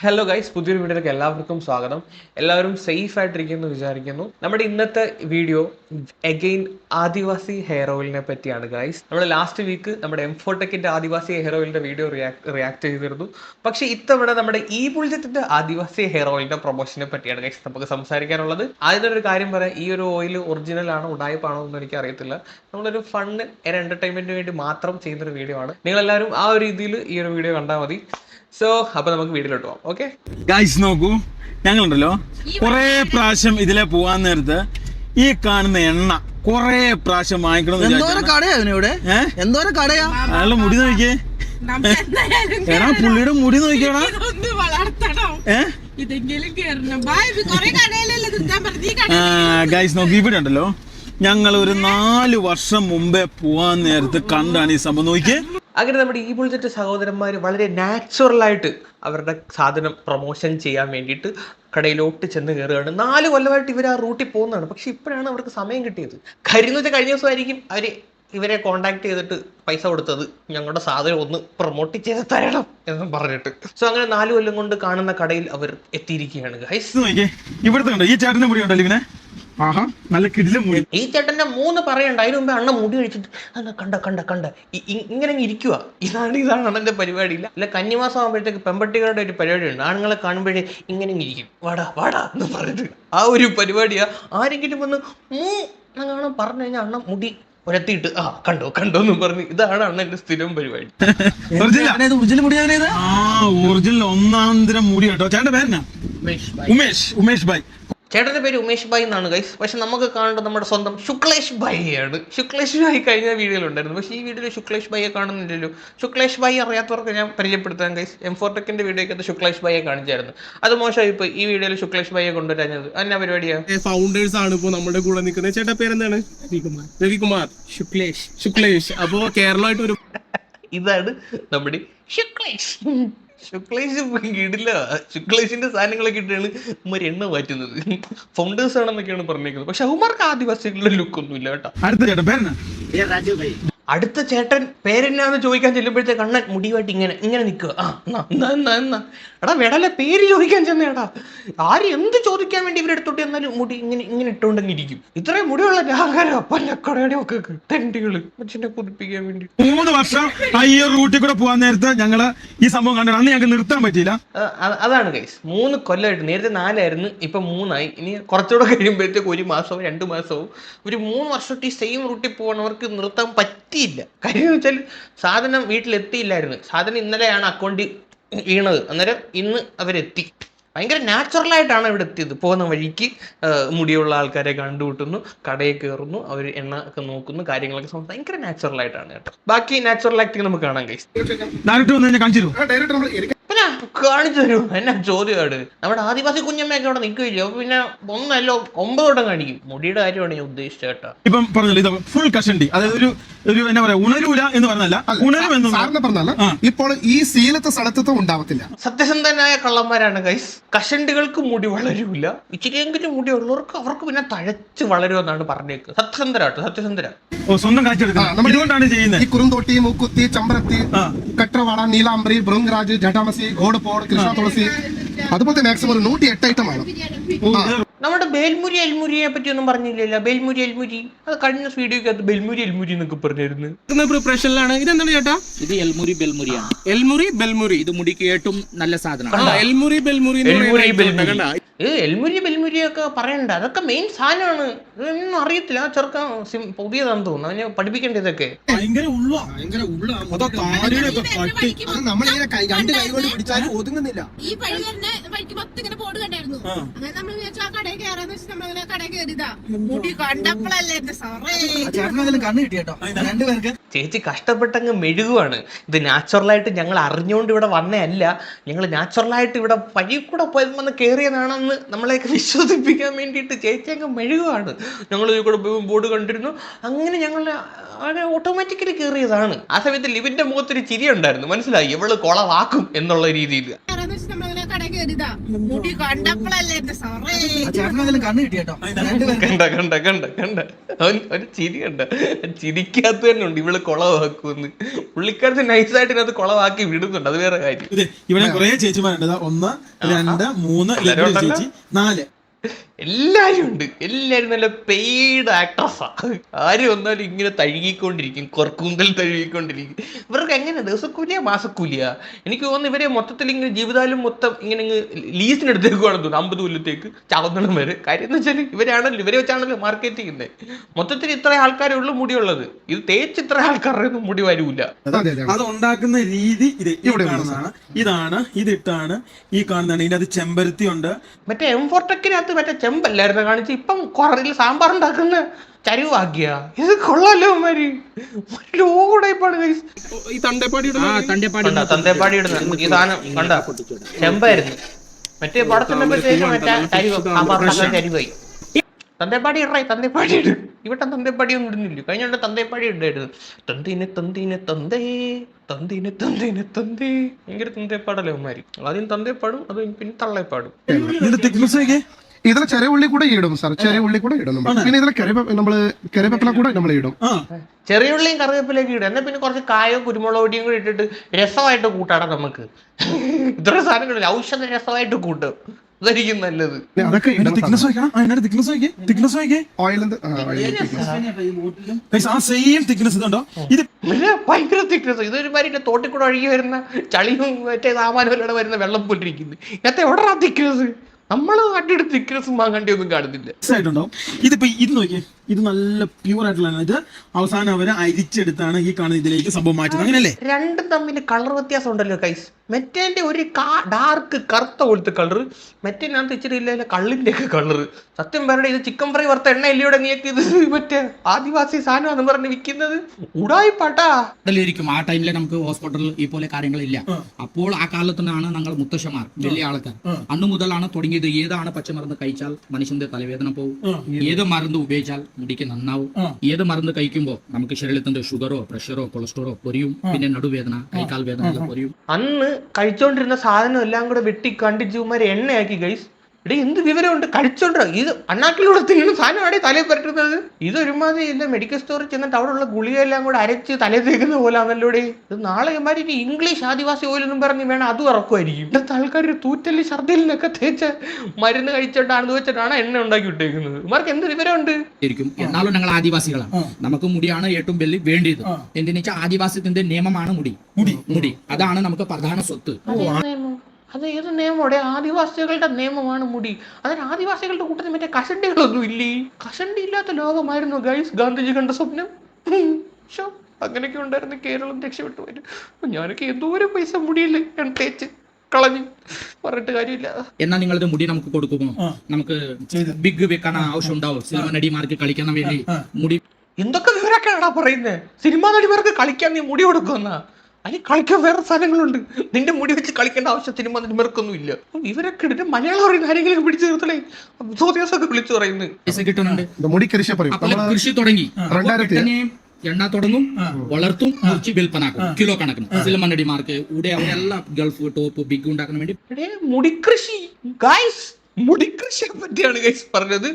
Hello guys പുതിയൊരു വീഡിയോയിലേക്ക് എല്ലാവർക്കും സ്വാഗതം. എല്ലാവരും സേഫ് ആയിട്ടിരിക്കുന്നു വിചാരിക്കുന്നു. നമ്മുടെ ഇന്നത്തെ വീഡിയോ അഗെയിൻ ആദിവാസി ഹെയർ ഓയിലിനെ പറ്റിയാണ് ഗൈസ് നമ്മൾ ലാസ്റ്റ് വീക്ക് നമ്മുടെ എംഫോടെക്കിന്റെ ആദിവാസി ഹെയർ ഓയിലിന്റെ വീഡിയോ റിയാക്ട് ചെയ്തിരുന്നു. പക്ഷെ ഇത്തവണ നമ്മുടെ ഈ പുളിജത്തിന്റെ ആദിവാസി ഹെയർ ഓയിലിന്റെ പ്രൊമോഷനെ പറ്റിയാണ് ഗൈസ് നമുക്ക് സംസാരിക്കാനുള്ളത്. ആദ്യം ഒരു കാര്യം പറയാം. ഈ ഒരു ഓയിൽ ഒറിജിനൽ ആണോ ഉടായ്പാണോ എന്ന് എനിക്ക് അറിയത്തില്ല. നമ്മളൊരു ഫണ്ണ് എന്റർടൈൻമെന്റിന് വേണ്ടി മാത്രം ചെയ്യുന്ന ഒരു വീഡിയോ ആണ്. നിങ്ങൾ എല്ലാവരും ആ ഒരു രീതിയിൽ ഈ ഒരു വീഡിയോ കണ്ടാൽ മതി. സോ അപ്പൊ നമുക്ക് വീട്ടിലോട്ട് പോകാം ഓക്കെ ഗൈസ് നോക്കൂ. ഞങ്ങളുണ്ടല്ലോ. കൊറേ പ്രാവശ്യം ഇതിലെ പോവാൻ നേരത്ത് ഈ കാണുന്ന എണ്ണ കൊറേ പ്രാവശ്യം വാങ്ങിക്കണം എന്തോരം. കടയാ ഏ? എന്തോരം കടയാ? അയാളുടെ മുടി നോക്കിയേ. എടാ പുള്ളിയുടെ മുടി നോക്കിയടാ. ഗൈസ് നോക്കി ഇവിടെ ഉണ്ടല്ലോ. ഞങ്ങൾ ഒരു നാല് വർഷം മുമ്പേ പോവാൻ നേരത്ത് കണ്ടാണ് ഈ സംഭവം. നോക്കിയേ. അങ്ങനെ നമ്മുടെ ഈ ബുൾജറ്റ് സഹോദരന്മാർ വളരെ നാച്ചുറലായിട്ട് അവരുടെ സാധനം പ്രൊമോഷൻ ചെയ്യാൻ വേണ്ടിയിട്ട് കടയിലോട്ട് ചെന്ന് കയറുകയാണ് നാല് കൊല്ലമായിട്ട് ഇവർ ആ റൂട്ടിൽ പോകുന്നതാണ്. പക്ഷെ ഇപ്പോഴാണ് അവർക്ക് സമയം കിട്ടിയത്. കാര്യം വെച്ചാൽ കഴിഞ്ഞ ദിവസമായിരിക്കും അവർ ഇവരെ കോണ്ടാക്ട് ചെയ്തിട്ട് പൈസ കൊടുത്തത്. ഞങ്ങളുടെ സാധനം ഒന്ന് പ്രൊമോട്ട് ചെയ്ത് തരണം എന്ന് പറഞ്ഞിട്ട്. സോ അങ്ങനെ നാല് കൊല്ലം കൊണ്ട് കാണുന്ന കടയിൽ അവർ എത്തിയിരിക്കുകയാണ് ഇവിടുത്തെ ഈ ചേട്ടന്റെ മുടി ഉണ്ടല്ലോ ആഹാ നല്ല കിടിലും മുടി. ഈ ചേട്ടന്റെ മൂന്ന് പറയണ്ട അതിന് മുമ്പേ അണ്ണ മുടി കഴിച്ചിട്ട് അണ്ണ കണ്ട കണ്ട കണ്ട. ഇങ്ങനെ ഇരിക്കുക ഇതാണ് ഇതാണ് അണ്ണന്റെ പരിപാടി. ഇല്ല അല്ല കന്നിമാസം ആകുമ്പോഴത്തേക്ക് പെമ്പട്ടികളുടെ ഒരു പരിപാടി ഉണ്ട്. ആണുങ്ങളെ കാണുമ്പോഴേ ഇങ്ങനെ ഇരിക്കും. വാടാ വാടാ എന്ന് പറഞ്ഞിട്ട്. ആ ഒരു പരിപാടിയാ. ആരെങ്കിലും വന്ന് മൂ അങ്ങനെ പറഞ്ഞു കഴിഞ്ഞാൽ അണ്ണ മുടി ഉരത്തിയിട്ട് ആ കണ്ടോ കണ്ടോ എന്ന് പറഞ്ഞ്. ഇതാണ് അണ്ണന്റെ സ്ഥിരം പരിപാടി. ഒറിജിനൽ മുടി അവനേത് ആ ഒറിജിനൽ ഒന്നാം തരം മുടി കേട്ടോ ചേട്ടന്റെ പേരെന്നാ? ഉമേഷ് ഉമേഷ് ഭായ് ചേട്ടന്റെ പേര് ഉമേഷ് ഭായ് എന്നാണ് ഗൈസ് പക്ഷെ നമുക്ക് കാണേണ്ടത് നമ്മുടെ സ്വന്തം ശുക്ലേഷ് ഭായിയാണ് ശുക്ലേഷ് ഭായി കഴിഞ്ഞ വീഡിയോയിൽ ഉണ്ടായിരുന്നു. പക്ഷേ ഈ വീഡിയോയിൽ ശുക്ലേഷ് ഭായിയെ കാണുന്നില്ലല്ലോ. ശുക്ലേഷ് ഭായി അറിയാത്തവർക്ക് ഞാൻ പരിചയപ്പെടുത്താൻ ഗൈസ് എം ഫോർ ടെക്കിന്റെ വീഡിയോയ്ക്കകത്ത് ശുക്ലേഷ് ഭായിയെ കാണിച്ചായിരുന്നു. അത് മോശമായി ഇപ്പോൾ ഈ വീഡിയോയിൽ ശുക്ലേഷ് ഭായിയെ കൊണ്ടുവരാഞ്ഞത്. എന്നാ പരിപാടിയാണ് ഫൗണ്ടേഴ്സ് ആണ് ഇപ്പോൾ നമ്മുടെ കൂടെ നിൽക്കുന്നത്. ചേട്ടൻ പേരെന്താണ്? രവികുമാർ. രവികുമാർ. ശുക്ലേഷ്. ശുക്ലേഷ്. അപ്പോൾ കേരളമായിട്ട് ഒരു ഇതാണ് നമ്മുടെ ശുക്ലേഷ്. ശുക്ലേഷ് ഇടില്ല. ശുക്ലേഷിന്റെ സാധനങ്ങളൊക്കെ ഇട്ടാണ് ഉമ്മർ എണ്ണ മാറ്റുന്നത് ഫൗണ്ടേഴ്സ് ആണെന്നൊക്കെയാണ് പറഞ്ഞേക്കുന്നത്. പക്ഷെ അവന്മാർക്ക് ആദിവാസികളുടെ ലുക്ക് ഒന്നുമില്ല കേട്ടോ. അടുത്ത ചേട്ടൻ പേരെന്നാ പേരെന്നാന്ന് ചോദിക്കാൻ ചെല്ലുമ്പോഴത്തേക്ക് കണ്ണൻ മുടിയുമായിട്ട് ഇങ്ങനെ ഇങ്ങനെ നിൽക്കുക. ആ എന്നാ എന്നാ എന്നാ എന്നാ. എടാ വെടലെ പേര് ചോദിക്കാൻ ചെന്നേടാ. ആര് എന്ത് ചോദിക്കാൻ വേണ്ടി ഇവരെ ഇവരെടുത്തോട്ട് എന്നാലും മുടി ഇങ്ങനെ ഇങ്ങനെ ഇട്ടുകൊണ്ടെങ്കിൽ ഇരിക്കും ഇത്രയും മുടിയുള്ള രാഹരം പല്ലക്കടയുടെ ഒക്കെ തെണ്ടികൾ അച്ഛനെ കുതിപ്പിക്കാൻ വേണ്ടി. മൂന്ന് വർഷം അയ്യ റൂട്ടിൽ കൂടെ പോകാൻ നേരത്തെ ഞങ്ങൾ ഈ സംഭവം കണ്ടു അന്ന് ഞങ്ങൾക്ക് നിർത്താൻ പറ്റിയില്ല. അതാണ് ഗൈസ് മൂന്ന് കൊല്ലമായിട്ട് നേരത്തെ നാലായിരുന്നു ഇപ്പൊ മൂന്നായി. ഇനി കുറച്ചുകൂടെ കഴിയുമ്പോഴത്തേക്ക് ഒരു മാസവും രണ്ട് മാസവും. ഒരു മൂന്ന് വർഷത്തെ ഈ സെയിം റൂട്ടിൽ പോകണവർക്ക് നിർത്താൻ പറ്റിയില്ല കാര്യം എന്ന് വെച്ചാൽ സാധനം വീട്ടിലെത്തിയില്ലായിരുന്നു. സാധനം ഇന്നലെയാണ് അക്കൗണ്ടിൽ വീണത്. അന്നേരം ഇന്ന് അവരെത്തി. ഭയങ്കര നാച്ചുറലായിട്ടാണ് ഇവിടെ എത്തിയത്. പോകുന്ന വഴിക്ക് മുടിയുള്ള ആൾക്കാരെ കണ്ടുമുട്ടുന്നു കടയിൽ കയറുന്നു അവർ എണ്ണ ഒക്കെ നോക്കുന്നു കാര്യങ്ങളൊക്കെ സംഭവം ഭയങ്കര നാച്ചുറൽ ആയിട്ടാണ് കേട്ടോ. ബാക്കി നാച്ചുറൽ ആക്ടിങ് നമുക്ക് കാണാൻ കഴിയും കാണിച്ചു? തരൂ എന്നാ ചോദ്യമാണ് നമ്മുടെ ആദിവാസി കുഞ്ഞമ്മയൊക്കെ അവിടെ നിൽക്കുകയില്ല അപ്പൊ പിന്നെ ഒന്നല്ലോ ഒമ്പത് തോട്ടം കാണിക്കും. മുടിയുടെ കാര്യമാണ് ഞാൻ ഉദ്ദേശിച്ചത് കേട്ടോ. ഇപ്പം പറഞ്ഞല്ലോ ഇത് ഫുൾ കഷണ്ടി. അതായത് ഒരു ഒരു എന്നാ പറയാ ഉണരൂല എന്ന് പറഞ്ഞല്ല ഉണരും എന്ന് സാറിന് പറഞ്ഞാൽ ഇപ്പോൾ ഈ സീലത്തെ സ്ഥലത്തും ഉണ്ടാവത്തില്ല. സത്യസന്ധനായ കള്ളന്മാരാണ് ഗൈസ് കഷണ്ടികൾക്ക് മുടി വളരൂല. ഇച്ചിരിയെങ്കിലും മുടി ഉള്ളവർക്ക് അവർക്ക് പിന്നെ തഴച്ച് വളരുമെന്നാണ് പറഞ്ഞേക്ക്. സത്യസന്ധരാട്ടോ സത്യസന്ധര. സ്വന്തം ഈ- കുറുന്തോട്ടി മൂക്കുത്തി ചമ്പരത്തി കട്ടവാട നീലാംബ്രി ബൃങ്രാജ് ജടാമസി കൃഷ്ണ തുളസി. അതുപോലത്തെ മാക്സിമം നൂറ്റി എട്ട് ഐറ്റം ആണ്. നമ്മുടെ ബേൽമുരി എൽമുരിയെ പറ്റി ഒന്നും പറഞ്ഞില്ലല്ലോ. ബേൽമുരി എൽമുരി. അത് കഴിഞ്ഞ വീഡിയോക്കകത്ത് ബേൽമുരി എൽമുരി എന്നൊക്കെ പറഞ്ഞിരുന്നു പ്രിപ്പറേഷനിലാണ് ഇതെന്താണ് ചേട്ടാ? ഇത് എൽമുരി ബെൽമുരിയാണ്. എൽമുരി ബെൽമുരി. ഇത് മുടിക്ക് ഏറ്റവും നല്ല സാധനമാണ്. എൽമുരി ബെൽമുരി? ഇത് എൽമുരി ബെൽമുരി ഒക്കെ പറയണ്ട. അതൊക്കെ മെയിൻ സാധനമാണ് ഇതൊന്നും അറിയത്തില്ല. ആ ചെറുക്കൻ പുതിയതാന്ന് തോന്നുന്നു. അവനെ പഠിപ്പിക്കേണ്ട ഇതൊക്കെ. ഭയങ്കര ഉള്ളുവാ നമ്മളിങ്ങനെ രണ്ട് കൈ കൊണ്ട് ഒതുങ്ങുന്നില്ല. ഈ വഴി തന്നെ വഴിക്ക് മൊത്തം ഇങ്ങനെ ബോർഡ് കണ്ടായിരുന്നു. അങ്ങനെ നമ്മൾ വിചാരിച്ചു ആ കടയിൽ കയറാന്ന് വെച്ചാൽ നമ്മളിങ്ങനെ കടയിൽ കയറിയതാ മുടി കണ്ടപ്പോഴല്ലേ എന്റെ സറേ. ചേട്ടനതിലും കണ്ണ് കിട്ടി കേട്ടോ. രണ്ടുപേർക്ക്? ചേച്ചി കഷ്ടപ്പെട്ടങ്ങ് മെഴുകുവാണ്. ഇത് നാച്ചുറലായിട്ട് ഞങ്ങൾ അറിഞ്ഞുകൊണ്ട് ഇവിടെ വന്നതല്ല. ഞങ്ങൾ നാച്ചുറലായിട്ട് ഇവിടെ വഴി കൂടെ പോയത് വന്ന് കയറിയതാണെന്ന് നമ്മളെയൊക്കെ വിശ്വസിപ്പിക്കാൻ വേണ്ടിയിട്ട് ചേച്ചി അങ്ങ് മെഴുകുവാണ്. ഞങ്ങൾ കൂടെ ബോർഡ് കണ്ടിരുന്നു. അങ്ങനെ ഞങ്ങൾ അവിടെ ഓട്ടോമാറ്റിക്കലി കയറിയതാണ് ആ സമയത്ത് ലിവിന്റെ മുഖത്തൊരു ചിരി ഉണ്ടായിരുന്നു. മനസ്സിലായി? ഇവൾ കൊളവാക്കും എന്നുള്ള രീതിയിൽ. കയറിയതാ മുടി കണ്ടപ്പോഴല്ലേ എന്റെ സാറേ? കണ്ട കണ്ട കണ്ട കണ്ട അവൻ ഒരു ചിരി കണ്ട. ചിരിക്കാത്ത തന്നെ ഉണ്ട്. ഇവൾ കൊളവാക്കുമെന്ന് പുള്ളിക്കാരത്തെ നൈസായിട്ട് ഇതിനകത്ത് കൊളവാക്കി വിടുന്നുണ്ട്. അത് വേറെ കാര്യം. ഇവിടെ കുറെ ചേച്ചിമാരുണ്ട്. ഒന്ന് രണ്ട് മൂന്ന് ചേച്ചി നാല്. എല്ലാരും ഉണ്ട്. എല്ലാരും നല്ല പെയ്ഡ് ആക്ടേഴ്സാ ആര് വന്നാലും ഇങ്ങനെ തഴുകിക്കൊണ്ടിരിക്കും. കൊർക്കൂന്തൽ തഴുകിക്കൊണ്ടിരിക്കും. ഇവർക്ക് എങ്ങനെ? ദിവസക്കൂലിയാ? മാസക്കൂലിയാ? എനിക്ക് തോന്നുന്നു ഇവരെ മൊത്തത്തിൽ ഇങ്ങനെ ജീവിതാലും മൊത്തം ഇങ്ങനെ ഇങ്ങ് ലീസിന് എടുത്തേക്കുവാണെന്ന് തോന്നുന്നു. അമ്പത് കൊല്ലത്തേക്ക് ചാവുന്നിടം വരെ. കാര്യം എന്ന് വെച്ചാൽ ഇവരാണല്ലോ. ഇവരെ വെച്ചാണല്ലോ മാർക്കറ്റ് ചെയ്യുന്നത് മൊത്തത്തിൽ ഇത്ര ആൾക്കാരേ ഉള്ളൂ മുടിയുള്ളത്. ഇത് തേച്ച് ഇത്ര ആൾക്കാരുടെ ഒന്നും മുടി വരൂല. അതെ അതെ അത്. ഉണ്ടാക്കുന്ന രീതി ഇത് ഈ ഇവിടെ ഇതാണ് ഇതിട്ടാണ് ഈ കാണുന്നതാണ്. ഇതിനകത്ത് ചെമ്പരത്തി ഉണ്ട്. മറ്റേ എം ഫോർട്ടക്കിനകത്ത് മറ്റേ ചെമ്പല്ലായിരുന്നു കാണിച്ച് ഇപ്പം കുറയിൽ സാമ്പാർ ഉണ്ടാക്കുന്ന ചരിവാക്കിയ. ഇത് കൊള്ളാലോ മാര് ലോകൂടായിപ്പാണ്. ഈ തണ്ടേപ്പാടി ഇടുന്ന ഈ സാധനം കണ്ട? ചെമ്പായിരുന്നു. മറ്റേ പടത്തിന്റെ പറ്റേക്ക് മറ്റേ ചരിവ് സാമ്പാർ ഉണ്ടാക്കാൻ ചരിവായി. തന്തേപ്പാടി ഇടറേ തന്തേപ്പാടി ഇട്. ഇവിടെ തന്തേപ്പാടി ഒന്നും ഇടുന്നില്ല. കഴിഞ്ഞ കൊണ്ട് തന്തേപ്പാടി ഇടായിരുന്നു തന്തീനെ തന്തീനെ തന്തേ തന്തീനെ തന്തീനെ തന്തേ. ഭയങ്കര തന്തേപ്പാടല്ലേ അവന്മാര് ആദ്യം തന്തേപ്പാടും അത് പിന്നെ തള്ളേപ്പാടും. ഇതിൽ ചെറിയ ഉള്ളി കൂടെ ഇടും സാർ ചെറിയ ഉള്ളി കൂടെ ഇടും നമ്മൾ പിന്നെ ഇതിൽ നമ്മൾ കറിവേപ്പില കൂടെ നമ്മൾ ഇടും. ചെറിയ ഉള്ളിയും കറിവേപ്പിലേക്ക് ഇടും. എന്നാൽ പിന്നെ കുറച്ച് കായോ കുരുമുളക് പൊടിയും കൂടി ഇട്ടിട്ട് രസമായിട്ട് കൂട്ടാടാ നമുക്ക്. ഇത്ര സാധനങ്ങളില്ല ഔഷധ രസമായിട്ട് കൂട്ടും. ഇതായിരിക്കും നല്ലത്. പിന്നെ അതൊക്കെ ഇതിന്റെ ഇടും തിക്നെസ് നോക്കണം ആ ഇതിന്റെ തിക്നെസ് നോക്കിയേ തിക്നെസ് നോക്കിയേ ഓയിൽ Guys, ആ സെയിം തിക്നെസ് ഇതുണ്ടോ? ഇത് പിന്നെ ഭയങ്കര തിക്നെസ് ഇതൊരു മാതിരി തോട്ടിൽ കൂടെ ഒഴുകി വരുന്ന ചളിയും മറ്റേ സാമാനുകളുടെ വരുന്ന വെള്ളം പോലിരിക്കുന്നു. ഇന്നത്തെ എവിടെ തിക്നെസ് ഒന്നും കാണുന്നില്ല. ആയിട്ടുണ്ടാവും ഇതിപ്പോ ഇത് നോക്കിയേ ഇത് നല്ല പ്യൂർ ആയിട്ടുള്ള ഇത് അവസാനം അവർ അരിച്ചെടുത്താണ് ഈ കാണുന്ന ഇതിലേക്ക് സംഭവം മാറ്റുന്നത്. അങ്ങനെയല്ലേ? രണ്ടും തമ്മിൽ കളർ വ്യത്യാസം ഉണ്ടല്ലോ കൈസ് മെറ്റേന്റെ ഒരു ഡാർക്ക് കറുത്ത പോലത്തെ കളർ മെറ്റേനകത്ത് ഇച്ചിരി ഇല്ല കള്ളിന്റെ ഒക്കെ കളർ സത്യം പറയണേ ഇത് ചിക്കൻ ഫ്രൈ വറുത്ത എണ്ണ ഇല്ലയോടെ നീക്കി ഇത് മറ്റേ ആദിവാസി സാധനമാണെന്ന് പറഞ്ഞ് വിൽക്കുന്നത്. ഉടായിപ്പാട്ടാ ിരിക്കും ആ ടൈമിൽ നമുക്ക് ഹോസ്പിറ്റലിൽ ഈ പോലെ കാര്യങ്ങളില്ല. അപ്പോൾ ആ കാലത്തിനാണ് ഞങ്ങൾ മുത്തശ്ശമാർ വലിയ ആൾക്കാർ. അന്നു മുതലാണ് തുടങ്ങിയത് ഏതാണ് പച്ചമരുന്ന് കഴിച്ചാൽ മനുഷ്യന്റെ തലവേദന പോകും ഏത് മരുന്ന് ഉപയോഗിച്ചാൽ മുടിക്ക് നന്നാവും? ഏത് മരുന്ന് കഴിക്കുമ്പോൾ നമുക്ക് ശരീരത്തിന്റെ ഷുഗറോ പ്രഷറോ കൊളസ്ട്രോളോ പൊരിയും പിന്നെ നടുവേദന കൈക്കാൽ വേദന പൊരിയും അന്ന് കഴിച്ചോണ്ടിരുന്ന സാധനം എല്ലാം കൂടെ വെട്ടി കണ്ടിച്ചുമാര് എണ്ണയാക്കി ഗൈസ് ഇവിടെ എന്ത് വിവരമുണ്ട്? കഴിച്ചോണ്ട്? ഇത് അണ്ണാക്കിലൂടെ തിന്നുന്ന സാധനമാണ് തലയിൽ പറ്റുന്നത് ഇതൊരുമാതിരി ഇല്ല മെഡിക്കൽ സ്റ്റോറിൽ ചെന്നിട്ട് അവിടെ ഉള്ള ഗുളികയെല്ലാം കൂടെ അരച്ച് തലയിൽ തേക്കുന്ന പോലെ ആണല്ലോടെ ഇത് നാളെ ഇമാരി ഇംഗ്ലീഷ് ആദിവാസി ഓയിൽ എന്നും പറഞ്ഞ് വേണം അതും ഇറക്കുമായിരിക്കും. ഇവിടുത്തെ ആൾക്കാർ തൂറ്റൽ ഛർദിലിനൊക്കെ തേച്ച മരുന്ന് കഴിച്ചിട്ടാണെന്ന് വെച്ചിട്ടാണ് എണ്ണ ഉണ്ടാക്കി വിട്ടേക്കുന്നത്. ഇമാർക്ക് എന്ത് വിവരമുണ്ട്? ശരിക്കും എന്നാലും ഞങ്ങൾ ആദിവാസികളാണ്. നമുക്ക് മുടിയാണ് ഏറ്റവും വലിയ വേണ്ടിയത്. എന്തിനു വെച്ചാൽ ആദിവാസത്തിന്റെ നിയമമാണ് മുടി. മുടി. മുടി. അതാണ് നമുക്ക് പ്രധാന സ്വത്ത്? അത് ഏത് നിയമോടെ ആദിവാസികളുടെ നിയമമാണ് മുടി. അതിന് ആദിവാസികളുടെ കൂട്ടത്തിൽ മറ്റേ കഷണ്ടികളൊന്നും ഇല്ലേ? കഷണ്ടി ഇല്ലാത്ത ലോകമായിരുന്നു ഗൈസ് ഗാന്ധിജി കണ്ട സ്വപ്നം. അങ്ങനെയൊക്കെ ഉണ്ടായിരുന്നു കേരളം രക്ഷപ്പെട്ടു പോയിട്ട് ഞാനൊക്കെ എന്തോരം പൈസ മുടിയിൽ തേച്ച് കളഞ്ഞു. പറഞ്ഞിട്ട് കാര്യമില്ല. എന്നാൽ നിങ്ങളുടെ മുടി നമുക്ക് കൊടുക്കുമോ? നമുക്ക് ബിഗ് വെക്കാൻ ആവശ്യം ഉണ്ടാവും സിനിമ നടിമാർക്ക് കളിക്കാൻ വേണ്ടി മുടി എന്തൊക്കെ വിവരമൊക്കെയാണാ പറയുന്നത് സിനിമാ നടിമാർക്ക് കളിക്കാൻ നീ മുടി കൊടുക്കുന്ന അല്ലെങ്കിൽ കളിക്കാൻ വേറെ സ്ഥലങ്ങളുണ്ട് നിന്റെ മുടി വെച്ച് കളിക്കേണ്ട ആവശ്യത്തിന് വന്നിട്ട് മെറുക്കൊന്നും ഇല്ല ഇവരൊക്കെ ഇട്ട് മലയാളം അറിയുന്ന ആരെങ്കിലും പിടിച്ചു നിർത്തണേ? ചോദ്യാസൊക്കെ വിളിച്ചു പറയുന്നത്. മുടി കൃഷി കൃഷി തുടങ്ങി. എണ്ണ തുടങ്ങും വളർത്തും മുറിച്ച് വിൽപ്പനാക്കും. കിലോ കണക്കിന്. മണ്ണടിമാർക്ക് ഇവിടെ അവരെല്ലാം ഗൾഫ് ടോപ്പ് ബിഗ് ഉണ്ടാക്കാൻ വേണ്ടി മുടിക്കൃഷി ഗൈസ് മുടിക്കൃഷിയെ പറ്റിയാണ് ഗൈസ് പറഞ്ഞത്.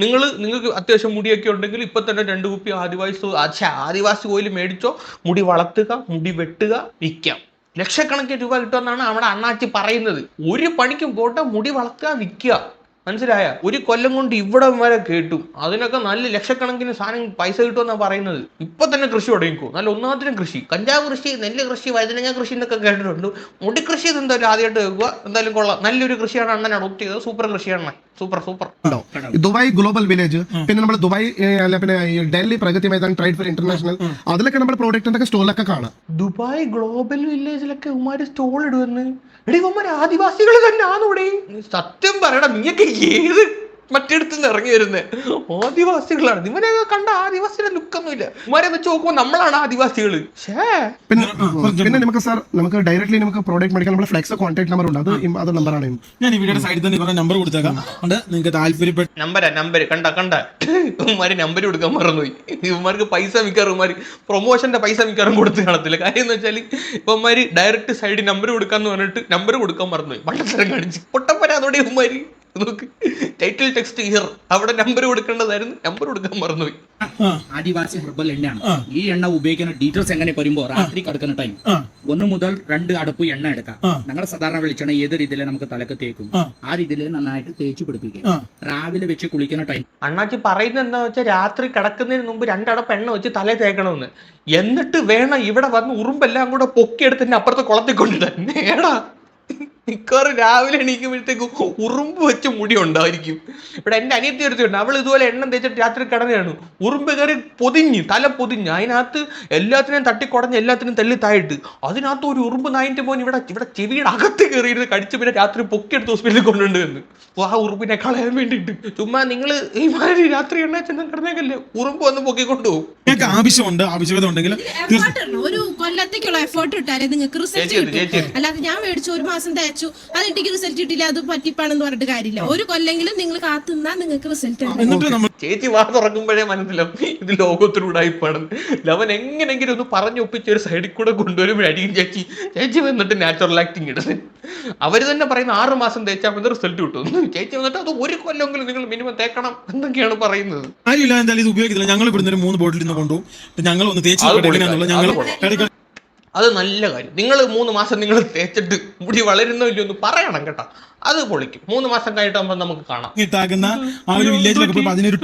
നിങ്ങൾ നിങ്ങൾക്ക് അത്യാവശ്യം മുടിയൊക്കെ ഉണ്ടെങ്കിൽ ഇപ്പൊ തന്നെ രണ്ട് കുപ്പി ആദിവാസി ആദിവാസി ഓയിൽ മേടിച്ചോ. മുടി വളർത്തുക മുടി വെട്ടുക വിൽക്കാം. ലക്ഷക്കണക്കിന് രൂപ കിട്ടുമെന്നാണ് നമ്മുടെ അണ്ണാച്ചി പറയുന്നത്. ഒരു പണിക്കും പോട്ടെ മുടി വളർത്തുക വിൽക്കുക. മനസ്സിലായ? ഒരു കൊല്ലം കൊണ്ട് ഇവിടെ വരെ കേട്ടു. അതിനൊക്കെ നല്ല ലക്ഷക്കണക്കിന് സാധനം പൈസ കിട്ടുമെന്നാണ് പറയുന്നത്. ഇപ്പൊ തന്നെ കൃഷി തുടങ്ങിക്കോ. നല്ല ഒന്നാമത്തിനും കൃഷി. കഞ്ചാവ് കൃഷി നെല്ല് കൃഷി വഴുതനങ്ങ കൃഷി എന്നൊക്കെ കേട്ടിട്ടുണ്ട്. മുടി കൃഷി ഇത് എന്തായാലും ആദ്യമായിട്ട് കേൾക്കുക. എന്തായാലും കൊള്ളാം. നല്ലൊരു കൃഷിയാണ് അണ്ണൻ അഡോപ്റ്റ് ചെയ്തത് സൂപ്പർ കൃഷിയാണ് super super. Dubai global village. പിന്നെ നമ്മൾ ദുബായ് അല്ല പിന്നെ Delhi Pragati Maidan trade for international. അതിലൊക്കെ നമ്മുടെ പ്രോഡക്റ്റിന്റെ സ്റ്റോളിലൊക്കെ കാണാം. ദുബായ് ഗ്ലോബൽ വില്ലേജിലൊക്കെ ഉമാര് സ്റ്റോൾ ഇടുവെന്ന്? എടീ ഉമ്മാര് ആദിവാസികൾ തന്നെ ആണൂടെ സത്യം പറയടാ നീയൊക്കെ ഏത് മറ്റേടത്ത് നിന്ന് ഇറങ്ങി വരുന്നത് ആദിവാസികളാണ്. ഇവരെയൊക്കെ കണ്ട ആദിവാസിയുടെ ലുക്കൊന്നുമില്ല. ഇവരെ വെച്ച് നോക്കുമ്പോൾ നമ്മളാണ് ആദിവാസികൾ പിന്നെ പിന്നെ നമുക്ക് സാർ നമുക്ക് ഡയറക്ട്ലി നമുക്ക് പ്രോഡക്റ്റ് മേടിക്കാൻ നമ്മുടെ ഫ്ലെക്സ് കോൺടാക്ട് നമ്പർ ഉണ്ട്. അത് അത് നമ്പറാണ് ഞാൻ ഇവിടെ സൈഡിൽ തന്നെ ഇവരുടെ നമ്പർ കൊടുത്തേക്കാം. അതുകൊണ്ട് നിങ്ങൾക്ക് താല്പര്യപ്പെട്ട നമ്പരാ നമ്പർ കണ്ട കണ്ട. ഇവന്മാര് നമ്പർ കൊടുക്കാൻ മറന്നുപോയി. ഇവന്മാർക്ക് പൈസ മിക്കാറും ഇവന്മാർ പ്രൊമോഷന്റെ പൈസ മിക്കാറും കൊടുത്ത് കാണത്തില്ല. കാര്യം എന്ന് വെച്ചാൽ ഇവന്മാര് ഡയറക്റ്റ് സൈഡിൽ നമ്പർ കൊടുക്കാന്ന് പറഞ്ഞിട്ട് നമ്പർ കൊടുക്കാൻ മറന്നുപോയി. പണ്ടത്തരം കാണിച്ച്. പൊട്ടപ്പന അതോടെ ഇവന്മാര്. നോക്ക്. ടൈറ്റിൽ ടെക്സ്റ്റ് ഹിയർ അവിടെ നമ്പർ കൊടുക്കേണ്ടതായിരുന്നു. നമ്പർ കൊടുക്കാൻ മറന്നുപോയി. ആദിവാസി ഹെർബൽ എണ്ണയാണ്. ഈ എണ്ണ ഉപയോഗിക്കുന്ന ഡീറ്റെയിൽസ് എങ്ങനെ വരുമ്പോ രാത്രി കിടക്കുന്ന ടൈം ഒന്ന് മുതൽ രണ്ട് അടുപ്പ് എണ്ണ എടുക്കാം. ഞങ്ങൾ സാധാരണ വെളിച്ചെണ്ണ ഏത് രീതിയിൽ നമുക്ക് തലക്ക് തേക്കും? ആ. രീതിയിൽ നന്നായിട്ട് തേച്ച് പിടിപ്പിക്കുക രാവിലെ വെച്ച് കുളിക്കുന്ന ടൈം അണ്ണാച്ചി പറയുന്നത് എന്താ വെച്ചാൽ രാത്രി കിടക്കുന്നതിന് മുമ്പ് രണ്ടടപ്പ് എണ്ണ വെച്ച് തല തേക്കണമെന്ന്. എന്നിട്ട് വേണം ഇവിടെ വന്ന് ഉറുമ്പെല്ലാം കൂടെ പൊക്കിയെടുത്ത് എന്നെ അപ്പുറത്ത് കുളത്തിൽ കൊണ്ടിടാൻ നേടാ. മിക്കവാറും രാവിലെ എണീക്കുമ്പോഴത്തേക്ക് ഉറുമ്പ് വെച്ച് മുടി ഉണ്ടായിരിക്കും. ഇവിടെ എന്റെ അനിയത്തി എടുത്തിട്ടുണ്ട് അവൾ ഇതുപോലെ എണ്ണം തേച്ചിട്ട് രാത്രി കിടന്നെയാണ് ഉറുമ്പ് കയറി പൊതിഞ്ഞ് തല പൊതിഞ്ഞ് അതിനകത്ത് എല്ലാത്തിനെയും തട്ടിക്കുടഞ്ഞ് എല്ലാത്തിനും തല്ലി തായിട്ട്. അതിനകത്ത് ഒരു ഉറുമ്പ് നായിന്റെ പോയി ഇവിടെ ഇവിടെ ചെവിയുടെ അകത്ത് കയറിയിരുന്ന് കടിച്ച് പിന്നെ രാത്രി പൊക്കിയെടുത്ത് ഹോസ്പിറ്റലിൽ കൊണ്ടുണ്ട് എന്ന് ആ ഉറുമ്പിനെ കളയാൻ വേണ്ടിയിട്ട്. ചുമ്മാ നിങ്ങൾ ഈ മാതിരി രാത്രി എണ്ണ ചെന്നാൽ കിടന്നേക്കല്ലേ? ഉറുമ്പ് വന്ന് പൊക്കിക്കൊണ്ടുപോകും നിങ്ങൾക്ക് ആവശ്യമുണ്ട് ആവശ്യമുണ്ടെങ്കിൽ ഒരു കൊല്ലത്തേക്കുള്ള എഫേർട്ട് ഇട്ടാലേ നിങ്ങൾക്ക് റിസൾട്ട് അല്ലാതെ ഞാൻ മേടിച്ച ഒരു മാസം തേച്ചു. ഇട്ടിക്ക് റിസൾട്ട് കിട്ടില്ല അത് പറ്റിപ്പാണെന്ന് പറഞ്ഞിട്ട് കാര്യമില്ല. ഒരു കൊല്ലെങ്കിലും നിങ്ങൾ കാത്തുനിന്നാ നിങ്ങൾക്ക് റിസൾട്ട് ചേച്ചി വാ തുറക്കുമ്പോഴേ മനസ്സിലാവും. ഇത് ലോകത്തിലൂടായിപ്പാണ്. ലവൻ എങ്ങനെങ്കിലും ഒന്ന് പറഞ്ഞു ഒപ്പിച്ച് ഒരു സൈഡിൽ കൂടെ കൊണ്ടുവരുമ്പോഴായിരിക്കും ചേച്ചി. ചേച്ചി വന്നിട്ട് നാച്ചുറൽ ആക്ടിങ് ഇടുന്നത്. അവർ തന്നെ പറയുന്ന ആറ് മാസം തേച്ചാൽ മതി റിസൾട്ട് കിട്ടും. ചേച്ചി വന്നിട്ട് അത് ഒരു കൊല്ലമെങ്കിലും നിങ്ങൾ മിനിമം തേക്കണം എന്നൊക്കെയാണ് പറയുന്നത്. കാര്യമില്ല എന്തായാലും ഇത് ഉപയോഗിക്കുന്നില്ല ഞങ്ങൾ ഇവിടുന്ന് ഒരു മൂന്ന് ബോട്ടിൽ നിന്ന് കൊണ്ടുപോകും. ഞങ്ങൾ ഒന്ന് തേച്ച് അത് ഞങ്ങൾ അത് നല്ല കാര്യം. നിങ്ങൾ മൂന്ന് മാസം നിങ്ങൾ തേച്ചിട്ട് മുടി വളരുന്നോ ഇല്ലയോ എന്ന് പറയണം കേട്ടോ. അത് പൊളിക്കും. മൂന്ന് മാസം കഴിഞ്ഞിട്ടാകുമ്പോൾ നമുക്ക് കാണാം. കിട്ടാക്കുന്ന ആ ഒരു വില്ലേജിലൊക്കെ പോയി അതിനൊരു.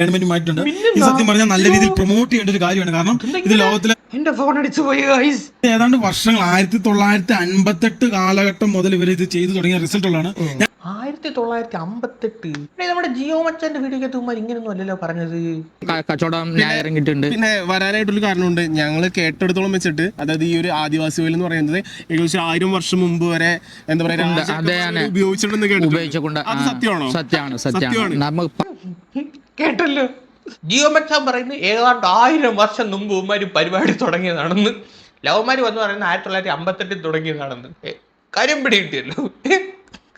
ഗവൺമെന്റ് മാറ്റിയിട്ടുണ്ട് ഇത് സത്യം പറഞ്ഞാൽ നല്ല രീതിയിൽ പ്രൊമോട്ട് ചെയ്യേണ്ട ഒരു കാര്യമാണ്. കാരണം ഇത് ലോകത്തിലെ എന്റെ ഫോൺ അടിച്ചു പോയി ഗൈസ് ഏതാണ്ട് വർഷങ്ങൾ ആയിരത്തി തൊള്ളായിരത്തി അൻപത്തെട്ട് കാലഘട്ടം മുതൽ ഇവർ ഇത് ചെയ്തു തുടങ്ങിയ റിസൾട്ട് ഉള്ളതാണ്. ആയിരത്തി തൊള്ളായിരത്തി അമ്പത്തെട്ട് നമ്മുടെ ജിയോ മച്ചാന്റെ വീഡിയോ എത്തുമ്പോൾ ഇങ്ങനൊന്നും അല്ലല്ലോ പറഞ്ഞത്. കച്ചവടം ഞാൻ ഇറങ്ങിയിട്ടുണ്ട് പിന്നെ വരാനായിട്ടൊരു കാരണമുണ്ട്. ഞങ്ങൾ കേട്ടെടുത്തോളം വെച്ചിട്ട് അതായത് ഈ ഒരു ആദിവാസി എന്ന് പറയുന്നത് ഏകദേശം ആയിരം വർഷം മുമ്പ് വരെ എന്താ പറയാ രാജാക്കന്മാര് ഉപയോഗിച്ചിട്ടുണ്ടെന്ന് കേട്ടിട്ടുണ്ട്. ഉപയോഗിച്ചുകൊണ്ട് അത് സത്യമാണോ? സത്യമാണ് സത്യമാണ്. നമുക്ക് കേട്ടല്ലോ? ജിയോ മച്ചാൻ പറയുന്നത് ഏതാണ്ട് ആയിരം വർഷം മുമ്പ് ഉമ്മാര് പരിപാടി തുടങ്ങിയതാണെന്ന്. ലവ്മാര് വന്ന് പറയുന്നത് ആയിരത്തി തൊള്ളായിരത്തി അമ്പത്തെട്ടിൽ തുടങ്ങിയതാണെന്ന്. കാര്യം പിടി കിട്ടിയല്ലോ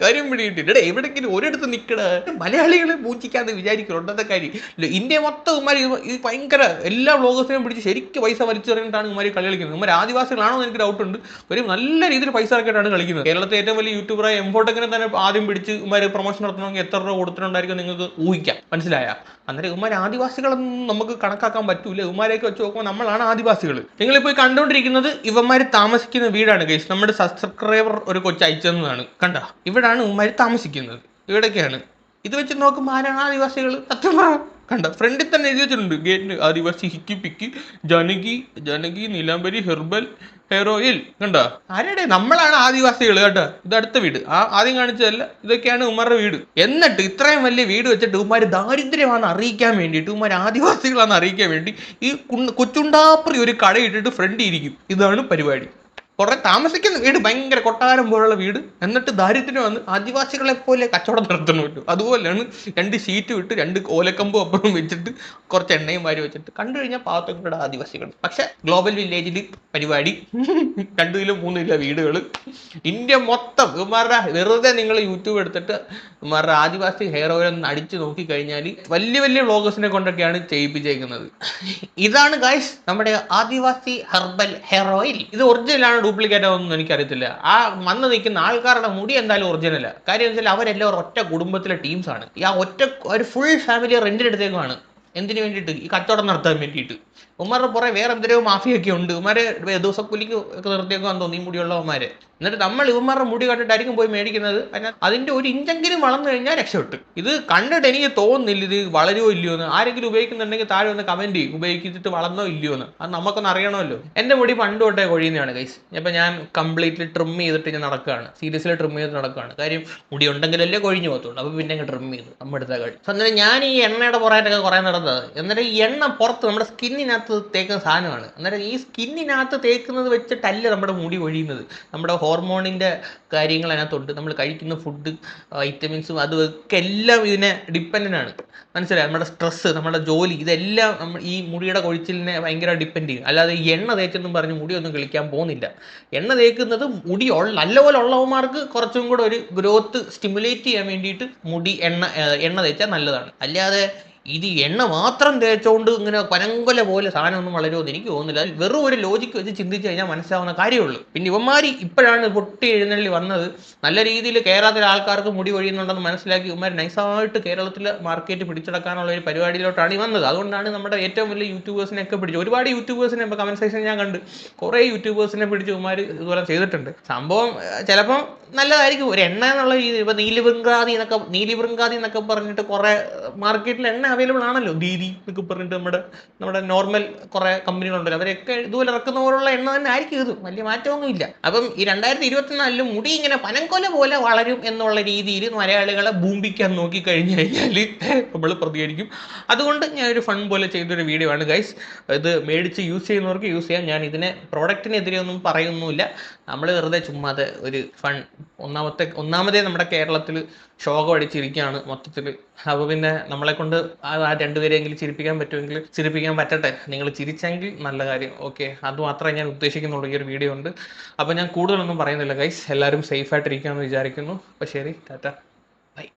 കാര്യം പിടിയിട്ടില്ല എവിടെങ്കിലും ഒരിടത്ത് നിൽക്കണ മലയാളികളെ പൂജിക്കാന്ന് വിചാരിക്കുന്നുണ്ട് അതൊക്കെ കാര്യം. ഇന്ത്യ മൊത്തം ഉമ്മാര് ഇത് ഭയങ്കര എല്ലാ വ്ളോഗേഴ്സിനെയും പിടിച്ച് ശരിക്കും പൈസ വലിച്ചു പറഞ്ഞിട്ടാണ് ഉമ്മാര് കളി കളിക്കുന്നത്. ഉമ്മാർ ആദിവാസികളാണോ എന്ന് എനിക്ക് ഡൗട്ട് ഉണ്ട്. ഒരു നല്ല രീതിയിൽ പൈസ ഇറക്കിയിട്ടാണ് കളിക്കുന്നത്. കേരളത്തിലെ ഏറ്റവും വലിയ യൂട്യൂബറായ എംഫോട്ടെങ്കിലും തന്നെ ആദ്യം പിടിച്ച് ഉമ്മാര് പ്രൊമോഷൻ നടത്തണമെങ്കിൽ എത്ര രൂപ കൊടുത്തിട്ടുണ്ടായിരിക്കും നിങ്ങൾക്ക് ഊഹിക്കാം. മനസ്സിലായ? അന്നേരം ഉമ്മാർ ആദിവാസികളൊന്നും നമുക്ക് കണക്കാക്കാൻ പറ്റൂല. ഉമ്മാരെയൊക്കെ വെച്ച് നോക്കുമ്പോൾ നമ്മളാണ് ആദിവാസികൾ നിങ്ങളിപ്പോൾ കണ്ടുകൊണ്ടിരിക്കുന്നത് ഇവന്മാർ താമസിക്കുന്ന വീടാണ് ഗൈസ് നമ്മുടെ സബ്സ്ക്രൈബർ ഒരു കൊച്ചു അയച്ചതെന്നാണ് കണ്ട? ഇവിടാണ് ഉമ്മാർ താമസിക്കുന്നത്. ഇവിടൊക്കെയാണ്. ഇത് വെച്ച് നോക്കുമ്പോൾ ആരാണ് ആദിവാസികൾ സത്യം കണ്ട? ഫ്രണ്ടിൽ തന്നെ എഴുതി വെച്ചിട്ടുണ്ട്. ഗേറ്റിന് Adivasi Hikki Pikki Janaki Janaki Neelambari herbal hair oil. കണ്ട? ആരുടെ? നമ്മളാണ് ആദിവാസികൾ കേട്ടോ. ഇത് അടുത്ത വീട്. ആ ആദ്യം കാണിച്ചതല്ല ഇതൊക്കെയാണ് ഉമ്മറുടെ വീട്. എന്നിട്ട് ഇത്രയും വലിയ വീട് വെച്ചിട്ട് ഉമ്മാർ ദാരിദ്ര്യമാണെന്ന് അറിയിക്കാൻ വേണ്ടിയിട്ട് ഉമ്മാർ ആദിവാസികളാണെന്ന് അറിയിക്കാൻ വേണ്ടി ഈ കൊച്ചുണ്ടാപ്പറി ഒരു കടയിട്ടിട്ട് ഫ്രണ്ടിൽ ഇരിക്കും. ഇതാണ് പരിപാടി. കുറെ താമസിക്കുന്ന വീട് ഭയങ്കര കൊട്ടാരം പോലുള്ള വീട്. എന്നിട്ട് ദാരിദ്ര്യം വന്ന് ആദിവാസികളെ പോലെ കച്ചവടം നടത്തണമല്ലോ അതുപോലെയാണ് രണ്ട് ഷീറ്റ് വിട്ട് രണ്ട് ഓലക്കമ്പും അപ്പുറം വെച്ചിട്ട് കുറച്ച് എണ്ണയും വാരി വെച്ചിട്ട് കണ്ടു കഴിഞ്ഞാൽ പാവത്തങ്ങളുടെ ആദിവാസികൾ. പക്ഷെ ഗ്ലോബൽ വില്ലേജിൽ പരിപാടി. രണ്ടു കിലോ മൂന്ന് കിലോ വീടുകൾ ഇന്ത്യ മൊത്തം ഇവന്മാരുടെ വെറുതെ നിങ്ങൾ യൂട്യൂബ് എടുത്തിട്ട് ഇവന്മാരുടെ ആദിവാസി ഹെയർ ഓയിൽ ഒന്ന് അടിച്ചു നോക്കിക്കഴിഞ്ഞാൽ വലിയ വലിയ വ്ളോഗേഴ്സിനെ കൊണ്ടൊക്കെയാണ് ചെയ്യിപ്പിച്ചേക്കുന്നത്. ഇതാണ് ഗായ്സ് നമ്മുടെ ആദിവാസി ഹെർബൽ ഹെയർ ഓയിൽ ഇത് ഒറിജിനൽ ആണ് ഡ്യൂപ്ലിക്കേറ്റ് ആണെന്നൊന്നും എനിക്കറിയത്തില്ല. ആ വന്ന് നിൽക്കുന്ന ആൾക്കാരുടെ മുടി എന്തായാലും ഒറിജിനല. കാര്യം വെച്ചാൽ അവരെല്ലാവരും ഒറ്റ കുടുംബത്തിലെ ടീംസ് ആണ്. ഈ ആ ഒറ്റ ഒരു ഫുൾ ഫാമിലി റെന്റിനെടുത്തേക്കുമാണ് എന്തിനു വേണ്ടിയിട്ട്? ഈ കച്ചവടം നടത്താൻ വേണ്ടിയിട്ട്. ഉമ്മാരുടെ പുറകെ വേറെ എന്തെങ്കിലും മാഫിയൊക്കെ ഉണ്ട്. ഉമ്മാരെ ദിവസക്കൂലിക്ക് ഒക്കെ നിർത്തിയേക്കാൻ തോന്നി മുടിയുള്ള മുടിയുള്ളവന്മാരെ എന്നിട്ട് നമ്മൾ ഇവന്മാരുടെ മുടി കണ്ടിട്ടായിരിക്കും പോയി മേടിക്കുന്നത്. അതിന്റെ ഒരു ഇഞ്ചെങ്കിലും വളർന്നു കഴിഞ്ഞാൽ രക്ഷപ്പെട്ടു. ഇത് കണ്ടിട്ട് എനിക്ക് തോന്നുന്നില്ല ഇത് വളരുമോ ഇല്ലയോ എന്ന്. ആരെങ്കിലും ഉപയോഗിക്കുന്നുണ്ടെങ്കിൽ താഴെ ഒന്ന് കമന്റ് ചെയ്യും. ഉപയോഗിച്ചിട്ട് വളർന്നോ ഇല്ലയോ എന്ന്. അത് നമുക്കൊന്ന് അറിയണമല്ലോ. എന്റെ മുടി പണ്ട് തൊട്ടേ കൊഴിയുന്നതാണ് ഗൈസ് ഇപ്പൊ ഞാൻ കംപ്ലീറ്റ്ലി ട്രിം ചെയ്തിട്ട് ഞാൻ നടക്കുകയാണ്. സീരിയസ്ലി ട്രിം ചെയ്ത് നടക്കുകയാണ്. കാര്യം മുടി ഉണ്ടെങ്കിലല്ലേ കൊഴിഞ്ഞു പോകത്തുള്ളൂ. അപ്പൊ പിന്നെ ട്രിം ചെയ്തു. നമ്മുടെ കഴി അന്നേരം ഞാൻ ഈ എണ്ണയുടെ പുറകെ കുറെ നടന്നത്. എന്നിട്ട് ഈ എണ്ണ പുറത്ത് നമ്മുടെ സ്കിന്നിനകത്ത് സ്കിന്നിനകത്ത് തേക്കുന്ന സാധനമാണ്. അന്നേരം ഈ സ്കിന്നിനകത്ത് തേക്കുന്നത് വെച്ചിട്ടല്ല നമ്മുടെ മുടി ഒഴിയുന്നത് നമ്മുടെ ഹോർമോണിന്റെ കാര്യങ്ങൾ അതിനകത്തുണ്ട്. നമ്മൾ കഴിക്കുന്ന ഫുഡ് വൈറ്റമിൻസും അതൊക്കെ എല്ലാം ഇതിനെ ഡിപ്പെൻഡന്റ് ആണ്. മനസ്സിലായി? നമ്മുടെ സ്ട്രെസ്സ് നമ്മുടെ ജോലി ഇതെല്ലാം നമ്മൾ ഈ മുടിയുടെ കൊഴിച്ചിലിനെ ഭയങ്കര ഡിപ്പെൻഡ് ചെയ്യും. അല്ലാതെ എണ്ണ തേച്ചെന്നും പറഞ്ഞ് മുടിയൊന്നും കിളിക്കാൻ പോകുന്നില്ല. എണ്ണ തേക്കുന്നത് മുടി നല്ലപോലെ ഉള്ളവന്മാർക്ക് കുറച്ചും കൂടെ ഒരു ഗ്രോത്ത് സ്റ്റിമുലേറ്റ് ചെയ്യാൻ വേണ്ടിയിട്ട് മുടി എണ്ണ എണ്ണ തേച്ചാൽ നല്ലതാണ്. അല്ലാതെ ഇത് എണ്ണ മാത്രം തേച്ചുകൊണ്ട് ഇങ്ങനെ പനങ്കൊല പോലെ സാധനം സാധനമൊന്നും വളരുമെന്ന് എനിക്ക് തോന്നുന്നില്ല. അതിൽ വെറും ഒരു ലോജിക്ക് വെച്ച് ചിന്തിച്ചു കഴിഞ്ഞാൽ മനസ്സിലാവുന്ന കാര്യമുള്ളൂ. പിന്നെ ഇവന്മാർ ഇപ്പോഴാണ് പൊട്ടി എഴുന്നള്ളി വന്നത്. നല്ല രീതിയിൽ കേരളത്തിലെ ആൾക്കാർക്ക് മുടി ഒഴിയുന്നുണ്ടെന്ന് മനസ്സിലാക്കി ഇവന്മാർ നൈസായിട്ട് കേരളത്തിലെ മാർക്കറ്റ് പിടിച്ചെടുക്കാനുള്ള ഒരു പരിപാടിയിലോട്ടാണ് വന്നത്. അതുകൊണ്ടാണ് നമ്മുടെ ഏറ്റവും വലിയ യൂട്യൂബേഴ്സിനെയൊക്കെ പിടിച്ചു ഒരുപാട് യൂട്യൂബേഴ്സിനെ ഇപ്പോൾ കമന്റ് സെക്ഷൻ ഞാൻ കണ്ട് കുറേ യൂട്യൂബേഴ്സിനെ പിടിച്ച് ഇവന്മാർ ഇതുപോലെ ചെയ്തിട്ടുണ്ട്. സംഭവം ചിലപ്പം നല്ലതായിരിക്കും. ഒരു എണ്ണ എന്നുള്ള രീതി നീലി നീലിവൃങ്കാതി എന്നൊക്കെ നീലിവൃങ്കാതി എന്നൊക്കെ പറഞ്ഞിട്ട് കുറേ മാർക്കറ്റിൽ എണ്ണ അവൈലബിൾ ആണല്ലോ ദീദി എന്നൊക്കെ പറഞ്ഞിട്ട് നമ്മുടെ നമ്മുടെ നോർമൽ കുറെ കമ്പനികളുണ്ടല്ലോ. അവരൊക്കെ ഇതുപോലെ ഇറക്കുന്ന പോലുള്ള എണ്ണ തന്നെ ആയിരിക്കും ഇത്. വലിയ മാറ്റമൊന്നും ഇല്ല അപ്പം ഈ രണ്ടായിരത്തി ഇരുപത്തിനാലിൽ മുടി ഇങ്ങനെ പനംകൊല പോലെ വളരും എന്നുള്ള രീതിയിൽ മലയാളികളെ ബൂമ്പിക്കാൻ നോക്കി കഴിഞ്ഞു കഴിഞ്ഞാൽ നമ്മൾ പ്രതികരിക്കും. അതുകൊണ്ട് ഞാൻ ഒരു ഫൺ പോലെ ചെയ്തൊരു വീഡിയോ ആണ് ഗൈസ് ഇത് മേടിച്ച് യൂസ് ചെയ്യുന്നവർക്ക് യൂസ് ചെയ്യാം. ഞാൻ ഇതിനെ പ്രോഡക്റ്റിനെതിരെ ഒന്നും പറയുന്നില്ല നമ്മൾ വെറുതെ ചുമ്മാതെ ഒരു ഫൺ ഒന്നാമത്തെ ഒന്നാമതേ നമ്മുടെ കേരളത്തിൽ ശോകം അടിച്ചിരിക്കുകയാണ് മൊത്തത്തിൽ അപ്പോൾ പിന്നെ നമ്മളെ കൊണ്ട് ആ ആ രണ്ടുപേരെങ്കിലും ചിരിപ്പിക്കാൻ പറ്റുമെങ്കിൽ ചിരിപ്പിക്കാൻ പറ്റട്ടെ. നിങ്ങൾ ചിരിച്ചെങ്കിൽ നല്ല കാര്യം. ഓക്കെ അത് മാത്രമേ ഞാൻ ഉദ്ദേശിക്കുന്നുള്ളൂ. ഈ ഒരു വീഡിയോ ഉണ്ട് അപ്പോൾ ഞാൻ കൂടുതലൊന്നും പറയുന്നില്ല ഗൈസ് എല്ലാവരും സേഫ് ആയിട്ടിരിക്കാമെന്ന് വിചാരിക്കുന്നു. അപ്പോൾ ശരി ടാറ്റ.